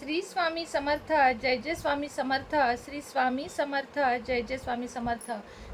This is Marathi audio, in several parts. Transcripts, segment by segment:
श्री स्वामी समर्थ जय जय स्वामी समर्थ श्री स्वामी समर्थ जय जय स्वामी समर्थ.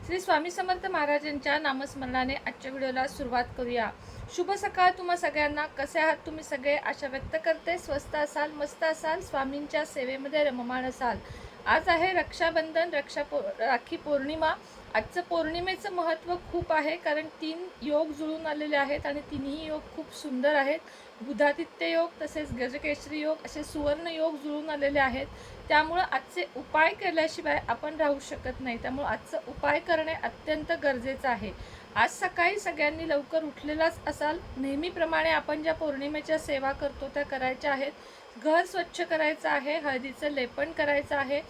श्री स्वामी समर्थ महाराजांच्या नामस्मरणाने आजच्या व्हिडिओला सुरुवात करूया. शुभ सकाळ तुम्हा सगळ्यांना. कसे आहात तुम्ही सगळे? आशा व्यक्त करते. स्वस्त असाल मस्त असाल स्वामींच्या सेवेमध्ये रममाण असाल. आज आहे रक्षाबंधन रक्षा पौ राखी पौर्णिमा. आजचं पौर्णिमेचं महत्त्व खूप आहे कारण तीन योग जुळून आलेले आहेत आणि तिन्ही योग खूप सुंदर आहेत. बुधादित्य योग तसेच गजकेशरी योग असे सुवर्ण योग जुळून आलेले आहेत. त्यामुळं आजचे उपाय केल्याशिवाय आपण राहू शकत नाही. त्यामुळं आजचं उपाय करणे अत्यंत गरजेचं आहे. आज सकाळी सगळ्यांनी लवकर उठलेलाच असाल नेहमीप्रमाणे आपण ज्या पौर्णिमेच्या सेवा करतो त्या करायच्या आहेत. घर स्वच्छ करायचं आहे हळदीचं लेपन करायचं आहे.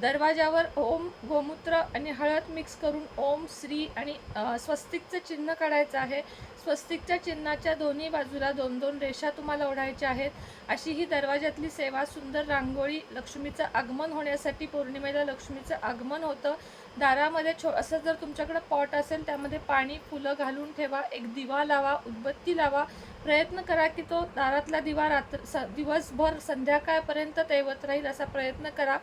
दरवाजावर ओम गोमूत्र आणि हळद मिक्स करून ओम श्री आणि स्वस्तिकचं चिन्ह काढायचं आहे. स्वस्तिकच्या चिन्हाच्या दोन्ही बाजूला दोन दोन रेषा तुम्हाला ओढायच्या आहेत. अशी ही दरवाजातली सेवा सुंदर रांगोळी लक्ष्मीचं आगमन होण्यासाठी पौर्णिमेला लक्ष्मीचं आगमन होतं. दारामध्ये छो असं जर तुमच्याकडं पॉट असेल त्यामध्ये पाणी फुलं घालून ठेवा. एक दिवा लावा उदबत्ती लावा. प्रयत्न करा की तो दारातला दिवा रात्र स दिवसभर संध्याकाळपर्यंत तेवत राहील असा प्रयत्न करा.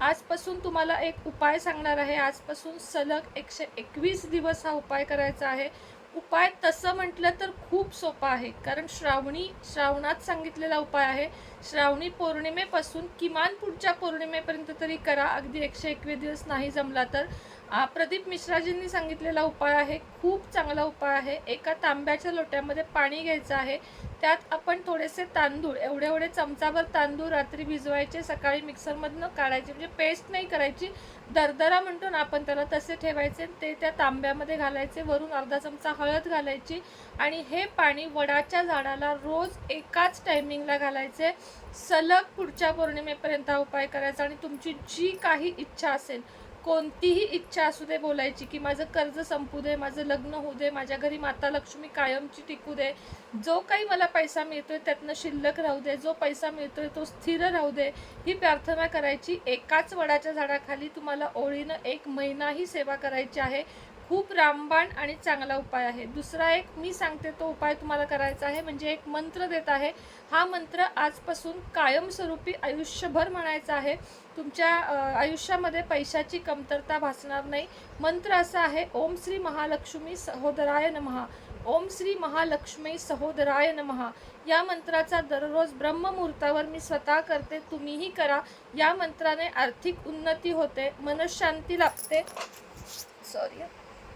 आजपासून तुम्हाला एक उपाय सांगणार आहे. आजपासून सलग एकशे एकवीस दिवस हा उपाय करायचा आहे. उपाय तसं म्हटलं तर खूप सोपा आहे. कारण श्रावणी श्रावणात सांगितलेला उपाय आहे. श्रावणी पौर्णिमेपासून किमान पुढच्या पौर्णिमेपर्यंत तरी करा. अगदी एकशे एकवीस दिवस नाही जमला तर. प्रदीप मिश्राजींनी सांगितलेला उपाय आहे खूप चांगला उपाय आहे. एका तांब्याच्या लोट्यामध्ये पाणी घ्यायचं आहे. त्यात आपण थोडेसे तांदूळ एवढे एवढे चमचाभर तांदूळ रात्री भिजवायचे सकाळी मिक्सरमधनं काढायचे म्हणजे पेस्ट नाही करायची. दरदरा म्हणतो ना आपण त्याला तसे ठेवायचे ते त्या तांब्यामध्ये घालायचे. वरून अर्धा चमचा हळद घालायची आणि हे पाणी वडाच्या झाडाला रोज एकाच टायमिंगला घालायचे. सलग पुढच्या पौर्णिमेपर्यंत हा उपाय करायचा आणि तुमची जी काही इच्छा असेल कोणतीही इच्छा असू दे बोलायची की माझं कर्ज संपू दे माझं लग्न होऊ दे माझ्या घरी माता लक्ष्मी कायमची टिकू दे जो काही मला पैसा मिळतोय त्यातनं शिल्लक राहू दे जो पैसा मिळतोय तो स्थिर राहू दे ही प्रार्थना करायची. एकाच वडाच्या झाडाखाली तुम्हाला ओळीनं एक महिनाही सेवा करायची आहे. खूप रामबाण आणि चांगला उपाय आहे. दुसरा एक मी सांगते तो उपाय तुम्हाला करायचा आहे म्हणजे एक मंत्र देत आहे. हा मंत्र आजपासून कायमस्वरूपी आयुष्यभर म्हणायचा आहे. तुमच्या आयुष्यामध्ये पैशाची कमतरता भासणार नाही. मंत्र असा आहे ओम श्री महालक्ष्मी सहोदराय नमहा. ओम श्री महालक्ष्मी सहोदराय नमहा. या मंत्राचा दररोज ब्रह्ममुहूर्तावर मी स्वतः करते तुम्हीही करा. या मंत्राने आर्थिक उन्नती होते मनशांती लाभते. सॉरी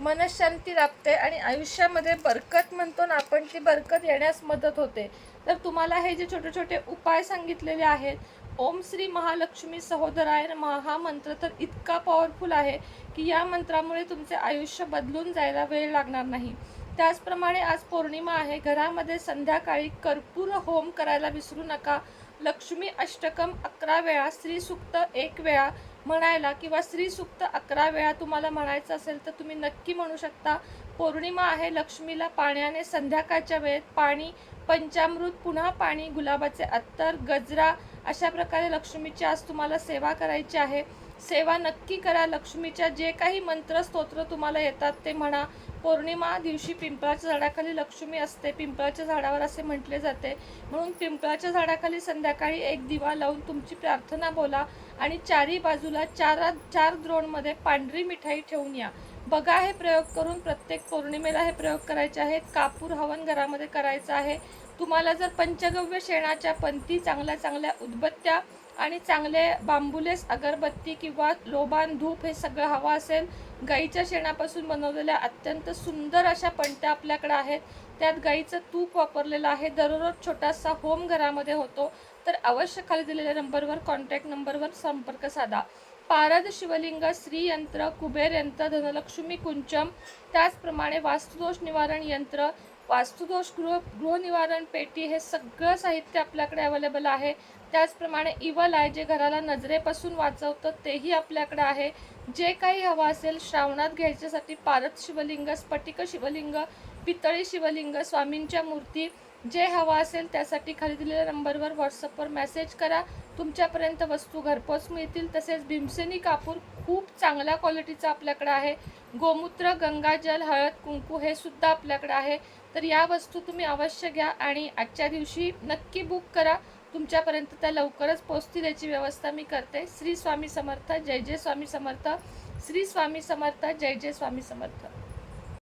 मनशांती लाभते आणि आयुष्यामध्ये बरकत म्हणतो ना आपण ती बरकत येण्यास मदत होते. तर तुम्हाला हे जे छोटे छोटे उपाय सांगितलेले आहेत ओम श्री महालक्ष्मी सहोदराय नमः हा मंत्र तर इतका पॉवरफुल आहे की या मंत्रामुळे तुमचे आयुष्य बदलून जायला वेळ लागणार नाही. त्याचप्रमाणे आज पौर्णिमा आहे घरामध्ये संध्याकाळी कर्पूर होम करायला विसरू नका. लक्ष्मी अष्टकम अकरा वेळा श्री सुक्त एक वेळा म्हणायला किंवा स्त्री सुक्त अकरा वेळा तुम्हाला म्हणायचं असेल तर तुम्ही नक्की म्हणू शकता. पौर्णिमा आहे लक्ष्मीला पाण्याने संध्याकाळच्या वेळेत पाणी पंचामृत पुन्हा पाणी गुलाबाचे अत्तर गजरा अशा प्रकारे लक्ष्मीची आज तुम्हाला सेवा करायची आहे. सेवा नक्की करा. लक्ष्मीच्या जे काही मंत्र स्तोत्र तुम्हाला येतात ते म्हणा. पौर्णिमा दिवशी पिंपळाच्या झाडाखाली लक्ष्मी असते. पिंपळाच्या झाडावर असे म्हटले जाते. म्हणून पिंपळाच्या झाडाखाली संध्याकाळी एक दिवा लावून तुमची प्रार्थना बोला आणि चारी बाजूला चारा चार द्रोणमध्ये पांढरी मिठाई ठेवून या. बघा हे प्रयोग करून प्रत्येक पौर्णिमेला हे प्रयोग करायचे आहेत. कापूर हवन घरामध्ये करायचं आहे. तुम्हाला जर पंचगव्य शेणाच्या पंथी चांगल्या चांगल्या उदबत्त्या आणि चांगले बांबुलेस अगरबत्ती किंवा लोबान धूप हे सगळं हवं असेल गाईच्या शेणापासून बनवलेल्या अत्यंत सुंदर अशा पणत्या आपल्याकडे आहेत. त्यात गाईचं तूप वापरलेलं आहे. दररोज छोटासा होम घरामध्ये होतो. तर अवश्य खाली दिलेल्या नंबरवर कॉन्टॅक्ट नंबरवर संपर्क साधा. पारद शिवलिंग श्री यंत्र कुबेर यंत्र धनलक्ष्मी कुंचम त्याचप्रमाणे वास्तुदोष निवारण यंत्र वास्तुदोष गृह गृहनिवारण पेटी हे सगळं साहित्य आपल्याकडे अवेलेबल आहे. त्याचप्रमाणे इवल आहे जे घराला नजरेपासून वाचवतं तेही आपल्याकडे आहे. जे काही हवं असेल श्रावणात घ्यायच्यासाठी पारद शिवलिंग स्फटिक शिवलिंग पितळी शिवलिंग स्वामींच्या मूर्ती जे हवं असेल त्यासाठी खाली दिलेल्या नंबरवर व्हॉट्सअपवर मेसेज करा. तुमच्यापर्यंत वस्तू घरपोच मिळतील. तसेच भीमसेनी कापूर खूप चांगल्या क्वालिटीचा आपल्याकडे आहे. गोमूत्र गंगाजल हळद कुंकू हे सुद्धा आपल्याकडे आहे. तर या वस्तू तुम्ही अवश्य घ्या आणि आजच्या दिवशी नक्की बुक करा. तुमच्यापर्यंत त्या लवकरच पोहोचतील याची व्यवस्था मी करते. श्री स्वामी समर्थ जय जय स्वामी समर्थ. श्री स्वामी समर्थ जय जय स्वामी समर्थ.